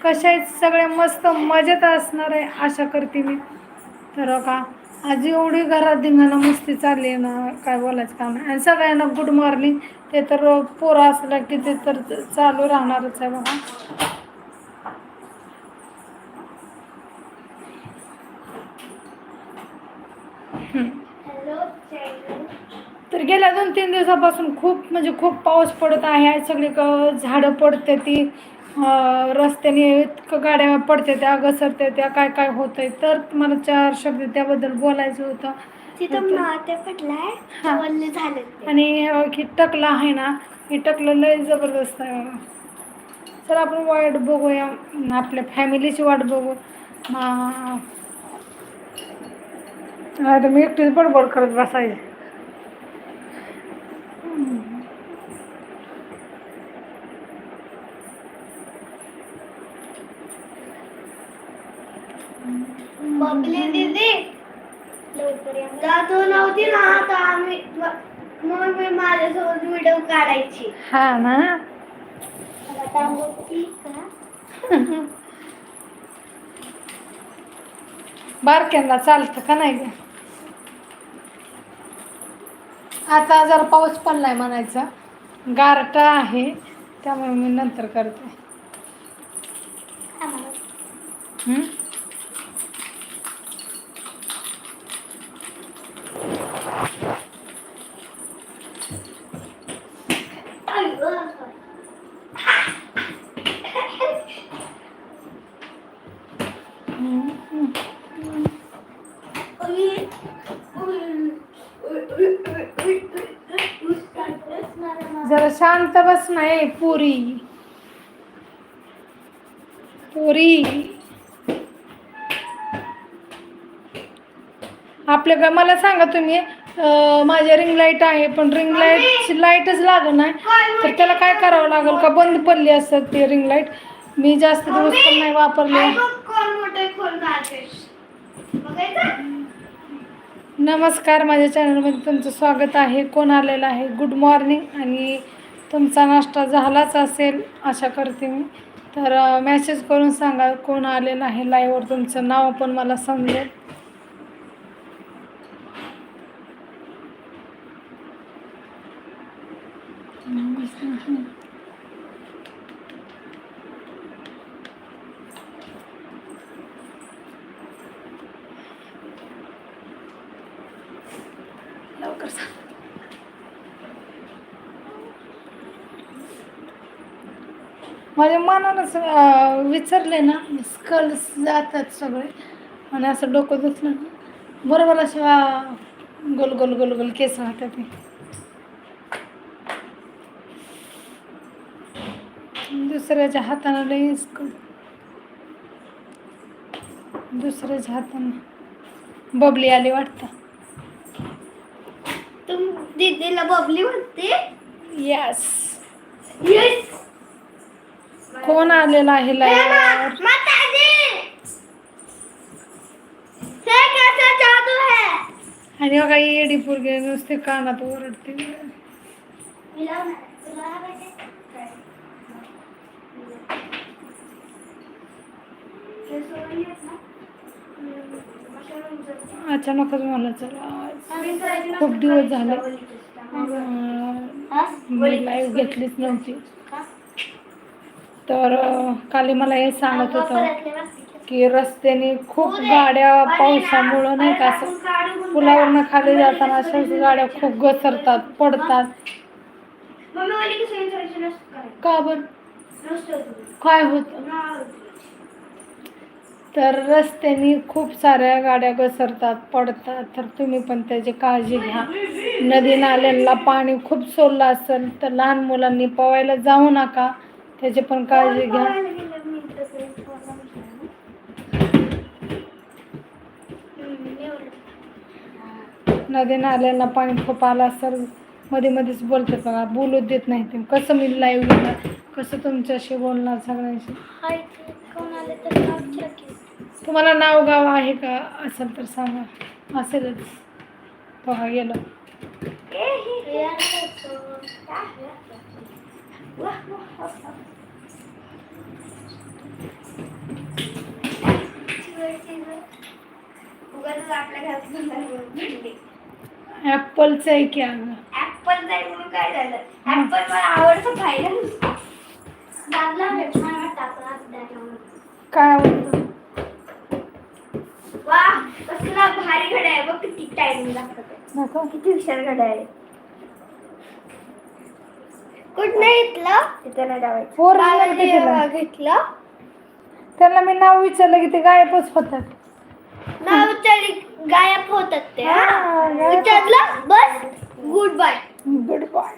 कशा आहेत सगळ्या मस्त मजेत असणार आहे आशा करते मी. तर का आज एवढी घरात धिंगाणा मस्ती चालली आहे ना काय बोलायचं काम नाही. आणि सगळ्यांना गुड मॉर्निंग ते तर पोरं असलं की ते तर चालू राहणारच आहे बघा. तर गेल्या दोन तीन दिवसापासून खूप म्हणजे खूप पाऊस पडत आहे. सगळी झाडं पडते ती. रस्त्याने इतकं गाड्या पडते त्या घसरते त्या काय काय होतंय तर मला चार शब्द त्याबद्दल बोलायचं होतं. तिथं हा. वल्ले झाले ते. आणि हे की टकलं आहे ना हे टकलं लय जबरदस्त आहे चल आपण वाट बघूया. आपल्या फॅमिलीची वाट बघू. तर मी एकटीच बडबड करत बसायचे. बबली दीदी दादू नव्हती ना तर आम्ही मग मी माझ्यासोबत व्हिडिओ काढायची. हा ना. आता होती का? बारक्यांना चालतं का नाही ग? आता जर पाऊस पडलाय म्हणायचा. गारटा आहे त्यामुळे मी नंतर करते हम्म? हम्म. जरा बस नाही पुरी. पुरी. आपल्या मला सांगा तुम्ही माझ्या रिंग लाइट आहे पण रिंग लाईटची लाईटच लागत नाही. तर त्याला काय करावं लागेल का? बंद पडली असत ती रिंग लाइट मी जास्त दिवस पण नाही वापरले. नमस्कार माझ्या चॅनलमध्ये तुमचं स्वागत आहे. कोण आलेलं आहे? गुड मॉर्निंग आणि तुमचा नाश्ता झालाच असेल आशा करते मी. तर मेसेज करून सांगा कोण आलेलं आहे लाईव्हवर तुमचं नाव पण मला समजेल लवकर सांग माझ्या मनानंच विचारले ना. स्कल जातात सगळे. आणि असं डोकं दुखलं ना. बरोबर अशा गोल गोल गोल गोल केस राहतात दुसऱ्याच्या हातानं लई स्कल. दुसऱ्याच्या हातानं. बबली आली वाटतं. तुम दीदीला बबली म्हणते यस येस कोण आलेला आहे लाईव्हवर जादू आणि बघा येडी पोरगी नुसते कानात ओरडते. अचानकच मला चला खूप दिवस झाले. मी लाईव्ह घेतलीच नव्हती. तर काल मला हे सांगत होतं की रस्त्याने खूप गाड्या पावसामुळं नाही का असं पुलावरनं खाली जाताना अशाच गाड्या खूप घसरतात पडतात. का बरं? काय होतं? तर रस्त्याने खूप साऱ्या गाड्या घसरतात पडतात. तर तुम्ही पण त्याची काळजी घ्या. नदी नाल्यांना पाणी खूप सोडलं असेल तर लहान मुलांनी पवायला जाऊ नका. त्याची पण काळजी घ्या. नदी नाल्यांना पाणी खूप आलं असेल. मध्ये मध्येच बोलतात बघा बोलू देत नाही ते. कसं मी लाईव्ह घेणार कसं तुमच्याशी बोलणार सगळ्यांशी? तुम्हाला नाव गाव आहे का असेल तर सांगा. असेलच. बघा गेलं. ऍपलच आहे की अगं ऍपल म्हणून काय झालं? ऍपल मला आवडतं खायला दाबला छान वाटतं काय वा कसला भारी घड्याळ बघ किती टायमिंग लागतं किती हुशार घड्याळ आहे. कुठं घेतलं तिथं नाही लावायचं घेतलं. त्यांना मी नाव विचारलं की ते गायबच होतात. नाव तरी गायब होतात ते हा? हा, गायब. विचारलं? बस. Good bye good bye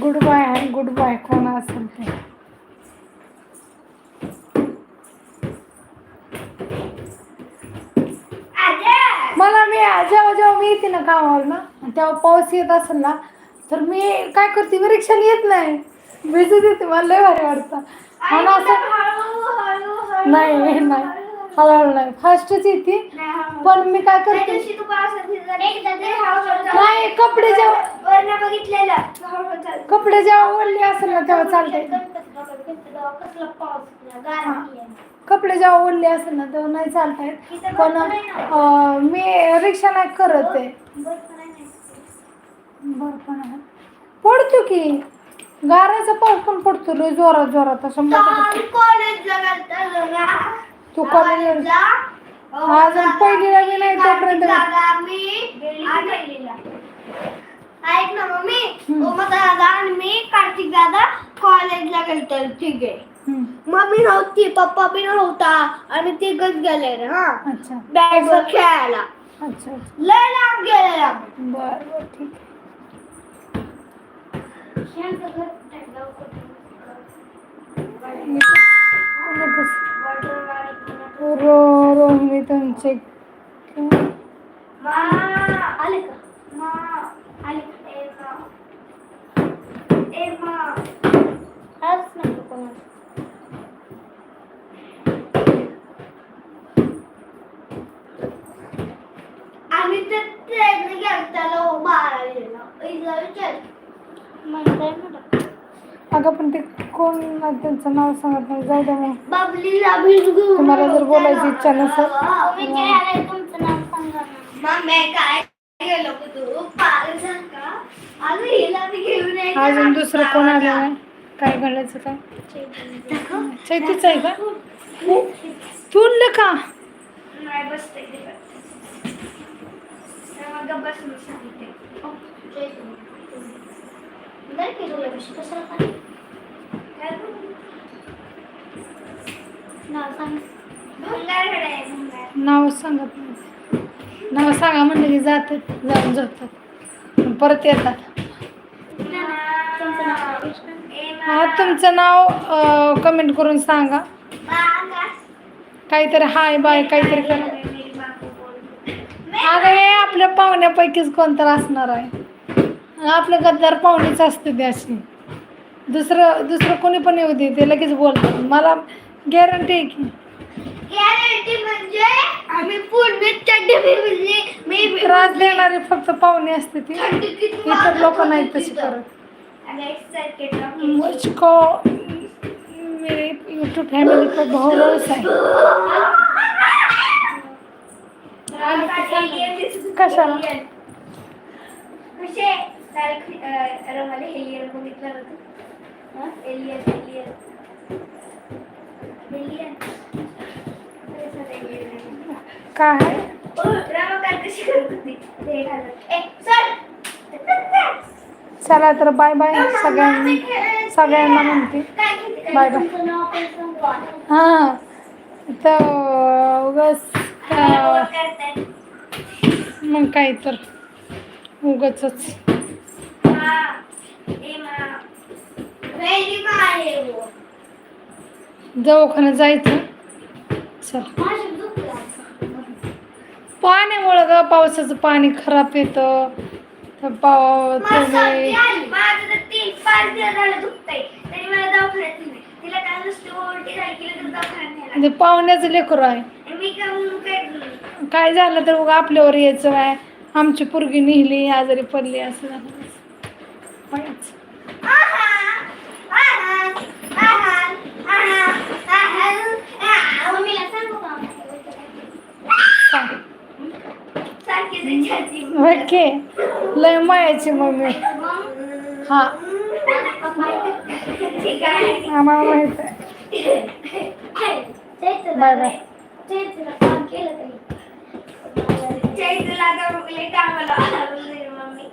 good bye good bye कोण असेल ते? मला मी जेव्हा जेव्हा मी येते ना कामावर ना तेव्हा पाऊस येत असेल ना तर मी काय करते मी रिक्षाने येत नाही. भिजत येते मला लय भारी वाटतं. मला असं नाही नाही हळूहळू. नाही. फास्टच येते. पण मी काय करते नाही कपडे जेव्हा बघितलेलं. कपडे जेव्हा ओढले असेल ना तेव्हा चालते कपडे जेव्हा ओढले असेल ना तेव्हा नाही चालता पण मी रिक्षा नाही करत आहे. बरं पण आहे पडतो की. गाराचा पाऊस पण पडतो लय जोरात जोरात. असं तू कॉलेज अजून पहिलीला मी नाही तोपर्यंत. ऐक ना मम्मी. हम्म. उमा दादा आणि मी कार्तिक दादा कॉलेजला गेलतो. ठीक आहे. हम्म. मम्मी नव्हती पप्पा बी नव्हता. आणि तिघच गेले रे हा. अच्छा. बॅट खेळायला. अच्छा अच्छा. लय लांब गेलेला. बरं बरं ठीक मी कोणातच रो रोहिणी तुमचे मा, आले का? मा, आले का? ए, मा. ए, मा. आलंच नाही कोणाचं. आम्ही तर ट्रेन गेलतालो बारावीला इथला विचार म्हणताय ना अगं पण आहे त्यांचं नाव सांगत नाही जाऊ दे मग. तुम्हाला जर बोलायची इच्छा नसेल. अजून. दुसरं कोण आलं नाही? काय घालायचं काय. चैतीच आहे का? तू का? बस. नाव सांग. नाव सांगत नाही नाव सांगा म्हणलं की जातात जाऊन जातात परत येतात. हा तुमचं नाव कमेंट करून सांगा. काहीतरी हाय बाय काहीतरी करा. अगं हे आपल्या पाहुण्यापैकीच कोणतर असणार आहे आपलं गद्दार पाहुणेच असते ते अशी दुसरं दुसरं कोणी पण येऊ दे ते लगेच बोलतात मला गॅरंटी आहे की गॅरंटी म्हणजे आम्ही पूर्ण चड्डी फिरली मी त्रास देणारे फक्त पाहुणे असते ती इतर लोक नाहीत तशी. करत. मुझको मेरे यूट्यूब फैमिली पर भरोसा है कशाला? कसे रमाला हेलियन बघितलं होतं हं? एलियन एलियन एलियन काय चल. तर बाय बाय सगळ्यांनी. सगळ्यांना म्हणते. बाय बाय हां. तर उगाच मग काय तर. उगाच वो दवाखान्यात जायचं चल. पाण्यामुळं ग पावसाचं पाणी खराब येतं पाव मला सर्दी तुम्ही आली. माझं तर तीन पाच दिवस झालं दुखतंय तरी मला दवाखान्यात नेलंय. तिला काय नुसती उलटी झाली की लगेच दवाखान्यात नेलं. ते पाहुण्याचं लेकरू आहे? काय झालं तर उगा आपल्यावर यायचं आहे आमची पोरगी निघली आजारी पडली असं झालं पाहायचं. आहा, आहा, आहा, आहा, आहा, आहा. मम्मीला सांगू का? सांग सारखी विचारते ओके. लय मायाची मम्मी. हा. आम्हाला माहीत आहे. Bye bye. मम्मी.